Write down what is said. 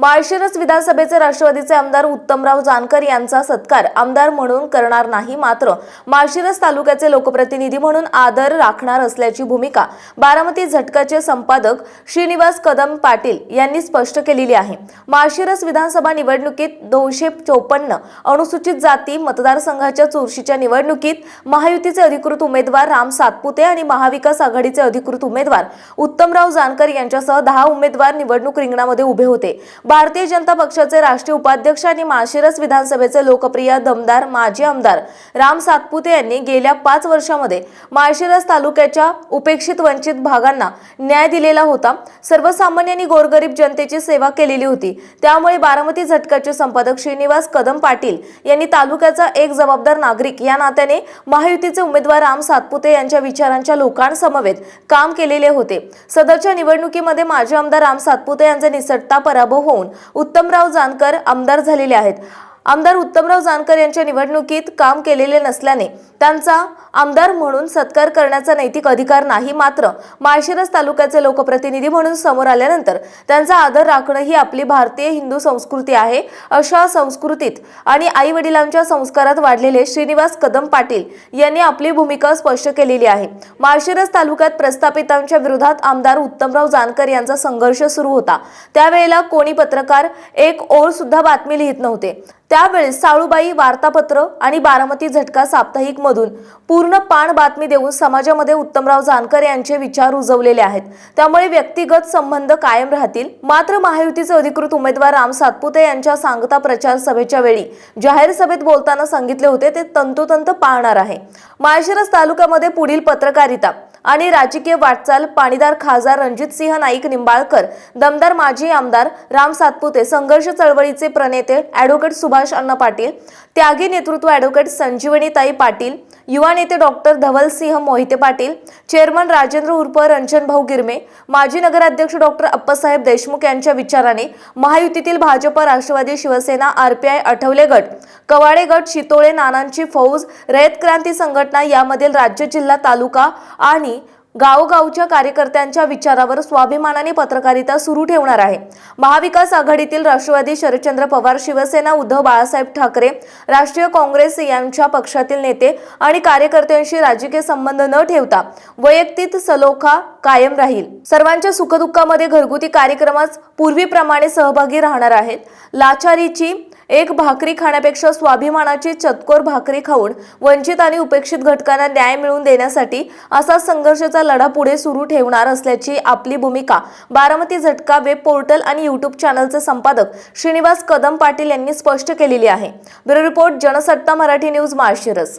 माळशिरस विधानसभेचे राष्ट्रवादीचे आमदार उत्तमराव जानकर यांचा सत्कार आमदार म्हणून करणार नाही मात्र माळशिरस तालुक्याचे लोकप्रतिनिधी म्हणून आदर राखणार असल्याची भूमिका बारामती झटकाचे संपादक श्रीनिवास कदम पाटील यांनी स्पष्ट केलेली आहे. माळशिरस विधानसभा निवडणुकीत दोनशे चौपन्न अनुसूचित जाती मतदारसंघाच्या चुरशीच्या निवडणुकीत महायुतीचे अधिकृत उमेदवार राम सातपुते आणि महाविकास आघाडीचे अधिकृत उमेदवार उत्तमराव जानकर यांच्यासह दहा उमेदवार निवडणूक रिंगणामध्ये उभे होते. भारतीय जनता पक्षाचे राष्ट्रीय उपाध्यक्ष आणि माळशिरस विधानसभेचे लोकप्रिय दमदार माजी आमदार राम सातपुते यांनी गेल्या पाच वर्षामध्ये माळशिरस तालुक्याच्या उपेक्षित वंचित भागांना न्याय दिलेला होता. सर्वसामान्य आणि गोरगरीब जनतेची सेवा केलेली होती. त्यामुळे बारामती झटकाचे संपादक श्रीनिवास कदम पाटील यांनी तालुक्याचा एक जबाबदार नागरिक या नात्याने महायुतीचे उमेदवार राम सातपुते यांच्या विचारांच्या लोकांसमवेत काम केलेले होते. सदरच्या निवडणुकीमध्ये माजी आमदार राम सातपुते यांचा निसटता पराभव होऊन उत्तमराव जानकर आमदार झालेले आहेत. आमदार उत्तमराव जानकर यांच्या निवडणुकीत काम केलेले नसल्याने त्यांचा आमदार म्हणून सत्कार करण्याचा नैतिक अधिकार नाही मात्र माळशिरस तालुक्याचे लोकप्रतिनिधी म्हणून समोर आल्यानंतर त्यांचा आदर राखणं ही आपली भारतीय हिंदू संस्कृती आहे. अशा संस्कृतीत आणि आई वडिलांच्या संस्कारात वाढलेले श्रीनिवास कदम पाटील यांनी आपली भूमिका स्पष्ट केलेली आहे. माळशिरस तालुक्यात प्रस्थापितांच्या विरोधात आमदार उत्तमराव जानकर यांचा संघर्ष सुरू होता. त्यावेळेला कोणी पत्रकार एक ओळ सुद्धा बातमी लिहित नव्हते. त्यावेळेस साळूबाई वार्तापत्र आणि बारामती झटका साप्ताहिक मधून पूर्ण पाण बातमी देऊन समाजामध्ये उत्तमराव जानकर यांचे विचार रुजवलेले आहेत. त्यामुळे व्यक्तिगत संबंध कायम राहतील. मात्र महायुतीचे अधिकृत उमेदवार राम सातपुते यांच्या सांगता प्रचार सभेच्या वेळी जाहीर सभेत बोलताना सांगितले होते ते तंतोतंत पाहणार आहे. माळशिरस तालुक्यामध्ये पुढील पत्रकारिता आणि राजकीय वाटचाल पाणीदार खासदार रणजितसिंह नाईक निंबाळकर दमदार माजी आमदार राम सातपुते संघर्ष चळवळीचे प्रणेते ॲडव्होकेट सुभाष अन्न पाटील त्यागी नेतृत्व ॲडव्होकेट संजीवनीताई पाटील युवा नेते डॉक्टर धवलसिंह मोहिते पाटील चेअरमन राजेंद्र उर्फ रंजनभाऊ गिरमे माजी नगराध्यक्ष डॉक्टर अप्पासाहेब देशमुख यांच्या विचाराने महायुतीतील भाजप राष्ट्रवादी शिवसेना आरपीआय आठवले गट कवाडे गट शितोळे नानांची फौज रयत क्रांती संघटना यामधील राज्य जिल्हा तालुका आणि गावगावच्या कार्यकर्त्यांच्या विचारावर स्वाभिमानाने पत्रकारिता सुरू ठेवणार आहे. महाविकास आघाडीतील राष्ट्रवादी शरदचंद्र पवार शिवसेना उद्धव बाळासाहेब ठाकरे राष्ट्रीय काँग्रेस यांच्या पक्षातील नेते आणि कार्यकर्त्यांशी राजकीय संबंध न ठेवता वैयक्तिक सलोखा कायम राहील. सर्वांच्या सुखदुःखामध्ये घरगुती कार्यक्रमात पूर्वीप्रमाणे सहभागी राहणार आहेत. लाचारीची एक भाकरी खाण्यापेक्षा स्वाभिमानाची चतकोर भाकरी खाऊन वंचित आणि उपेक्षित घटकांना न्याय मिळवून देण्यासाठी असा संघर्षाचा लढा पुढे सुरू ठेवणार असल्याची आपली भूमिका. बारामती झटका वेब पोर्टल आणि युट्यूब चॅनलचे संपादक श्रीनिवास कदम पाटील यांनी स्पष्ट केलेली आहे. Bureau report Jansatta Marathi news Malshiras.